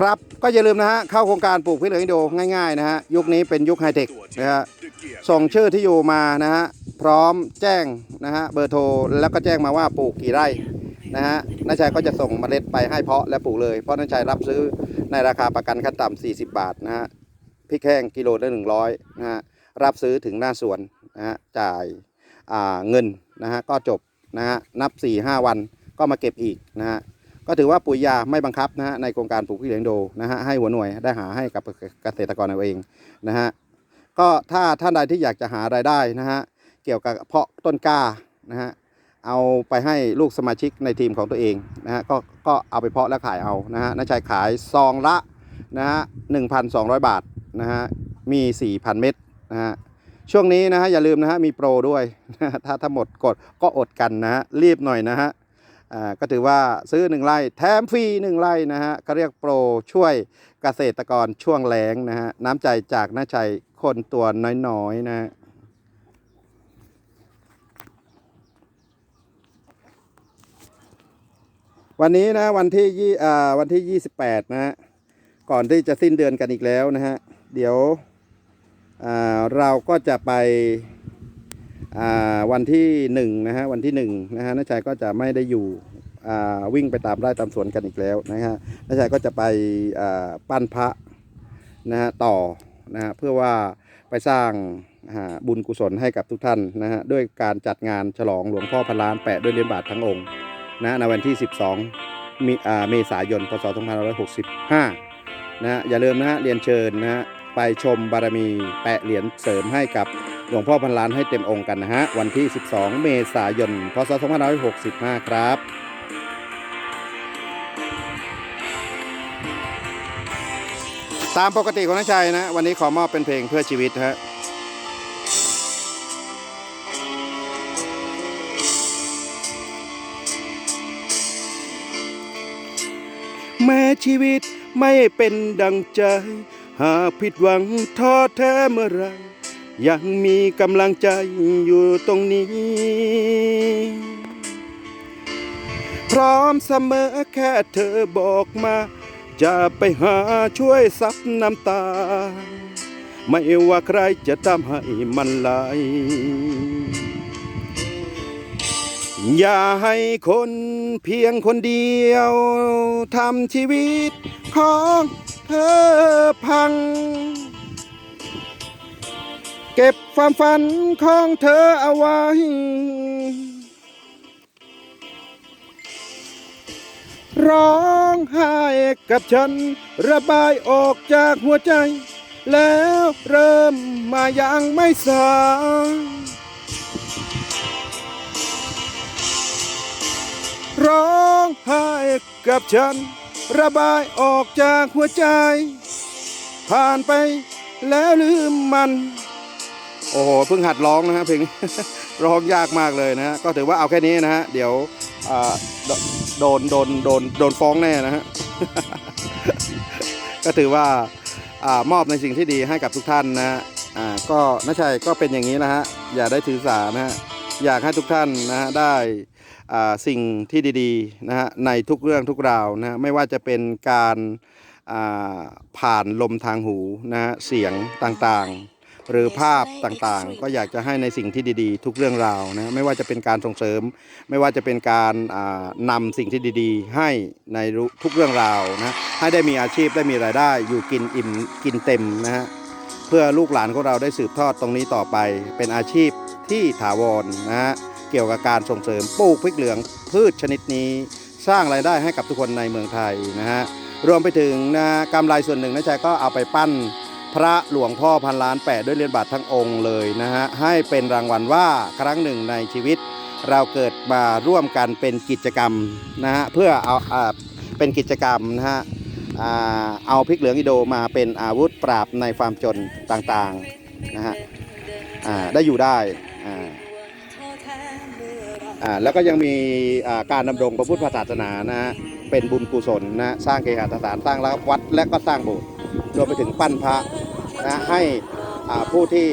ครับก็อย่าลืมนะฮะเข้าโครงการปลูกพริกเหลืองอินโดง่ายๆนะฮะยุคนี้เป็นยุคไฮเทคนะฮะส่งชื่อที่อยู่มานะฮะพร้อมแจ้งนะฮะเบอร์โทรแล้วก็แจ้งมาว่าปลูกกี่ไร่นะฮะน้าชัยก็จะส่งเมล็ดไปให้เพาะและปลูกเลยเพราะน้าชัยรับซื้อในราคาประกันขั้นต่ำ40 บาทนะฮะพริกแห้งกิโลละ100นะฮะรับซื้อถึงหน้าสวนนะฮะจ่ายเงินนะฮะก็จบนะฮะนับ 4-5 วันก็มาเก็บอีกนะฮะ ก็ถือว่าปุ๋ยยาไม่บังคับนะฮะในโครงการปลูกพืชเลี้ยงโดนะฮะให้หัวหน่วยได้หาให้กับเกษตรกรเอาเองนะฮะก็ถ้าท่านใดที่อยากจะหารายได้นะฮะเกี่ยวกับเพาะต้นกล้านะฮะเอาไปให้ลูกสมาชิกในทีมของตัวเองนะฮะก็ก็เอาไปเพาะและขายเอานะฮะน้าชัยขายซองละนะฮะ1,200บาทนะฮะมี 4,000 เม็ดนะฮะช่วงนี้นะฮะอย่าลืมนะฮะมีโปรด้วยนะถ้าถ้าหมดกดก็อดกันนะฮะรีบหน่อยนะฮะ ก็ถือว่าซื้อหนึ่งไร่แถมฟรีหนึ่งไร่นะฮะเขาเรียกโปรช่วยเกษตรกรช่วงแล้งนะฮะน้ำใจจากน้าชัยคนตัวน้อยๆนะฮะวันนี้นะวันที่ยี่วันที่ 28 นะฮะก่อนที่จะสิ้นเดือนกันอีกแล้วนะฮะเดี๋ยวเราก็จะไป วันที่หนึ่งนะฮะวันที่หนึ่งนะฮะน้าชัยก็จะไม่ได้อยู่วิ่งไปตามไร่ตามสวนกันอีกแล้วนะฮะน้าชัยก็จะไปปั้นพระนะฮะต่อนะฮะเพื่อว่าไปสร้างบุญกุศลให้กับทุกท่านนะฮะด้วยการจัดงานฉลองหลวงพ่อพันล้านแปะด้วยเหรียญบาททั้งองค์นะในวันที่ 12 มีอ่าเมษายนพศ2565นะฮะอย่าลืมนะฮะเรียนเชิญนะฮะไปชมบารมีแปะเหรียญเสริมให้กับ หลวงพ่อพันล้านให้เต็มองค์กันนะฮะ วันที่ 12 เมษายน พศ 2565 ครับตามปกติของนักชัยนะ วันนี้ขอมอบเป็นเพลงเพื่อชีวิตฮะแม้ชีวิตไม่เป็นดังใจ หากผิดหวังท้อแท้เมื่อไร ยังมีกำลังใจอยู่ตรงนี้ พร้อมเสมอแค่เธอบอกมา จะไปหาช่วยซับน้ำตา ไม่ว่าใครจะทำให้มันไหลอย่าให้คนเพียงคนเดียวทำชีวิตของเธอพัง เก็บความฝันของเธอเอาไว้ ร้องไห้กับฉัน ระบายออกจากหัวใจ แล้วเริ่มมายังไม่สายร้องไห้กับฉัน ระบายออกจากหัวใจ ผ่านไปแล้วลืมมัน อ้โหเพิ่งหัดร้องนะฮะเพลงร้องยากมากเลยนะฮะก็ถือว่าเอาแค่นี้นะฮะเดี๋ยวโดนโดนโดนโดนฟ้องแน่นะฮะก็ถือว่ามอบในสิ่งที่ดีให้กับทุกท่านนะฮะก็นัชัยก็เป็นอย่างนี้นะฮะอย่าได้ถือสานะฮะอยากให้ทุกท่านนะฮะได้สิ่งที่ดีๆนะฮะในทุกเรื่องทุกราวนะฮะไม่ว่าจะเป็นการาผ่านลมทางหูนะฮะเสียงต่างๆ หรือภาพต่างๆ ก็อยากจะให้ในสิ่งที่ดีๆ ทุกเรื่องราวนะไม่ว่าจะเป็นการส่งเสริม ไม่ว่าจะเป็นการอ่านำสิ่งที่ดีๆ ให้ในทุกเรื่องราวนะให้ได้มีอาชีพได้มีรายได้อยู่กินอิ่มกินเต็มนะฮะเพื่อลูกหลานของเราได้สืบทอดตรงนี้ต่อไปเป็นอาชีพที่ถาวรนะฮะเกี่ยวกับการส่งเสริมปลูกพริกเหลืองพืชชนิดนี้สร้างรายได้ให้กับทุกคนในเมืองไทยนะฮะรวมไปถึงนะกำไรส่วนหนึ่งนะชัยก็เอาไปปั้น พระหลวงพ่อพันล้านแปะด้วยเหรียญบาททั้งองค์เลยนะฮะให้เป็นรางวัลว่าครั้งหนึ่งในชีวิต เราเกิดมาร่วมกันเป็นกิจกรรมนะฮะเพื่อเอาเป็นกิจกรรมนะฮะเอาพริกเหลืองอิโดมาเป็นอาวุธปราบในความจนต่างๆนะฮะได้อยู่ได้อ่าแล้วก็ยังมีการดำรงพระพุทธศาสนานะฮะเป็นบุญกุศลนะสร้างเคหสถานสร้างวัดและก็สร้างโบสถ์ รวมไปถึงปั้นพระนะให้ผู้ที่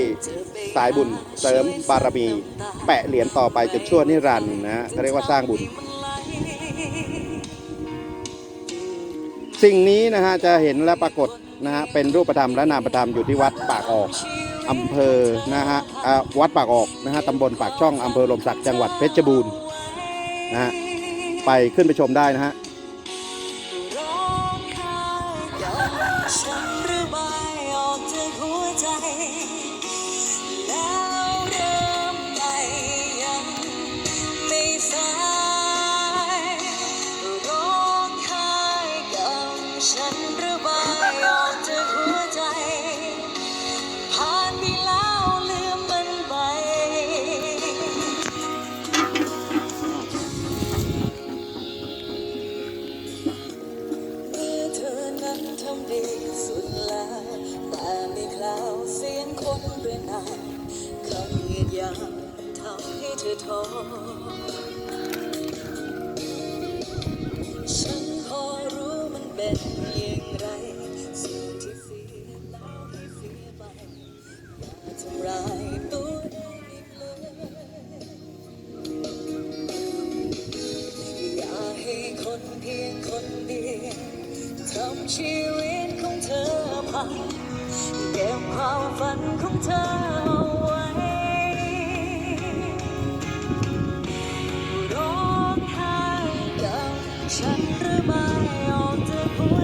สายบุญเสริมบารมี แปะเหรียญต่อไปจนชั่วนิรันดร์นะฮะเขาเรียกว่าสร้างบุญ สิ่งนี้นะฮะจะเห็นและปรากฏนะฮะเป็นรูปธรรมและนามธรรมอยู่ที่วัดปากออกอำเภอนะฮะวัดปากออกนะฮะตำบลปากช่องอำเภอลมศักดิ์จังหวัดเพชรบูรณ์นะฮะไปขึ้นไปชมได้นะฮะ ท้อฉันพอรู้มันเป็นอย่างไร สิ่งที่เสียแล้วให้เสียไปอย่าทำร้ายตัวเองอีกเลยอย่าให้คนเพียงคนเดียวทำชีวิตของเธอพังเก็บความฝันของเธอ ฉันระบายออกจากหัว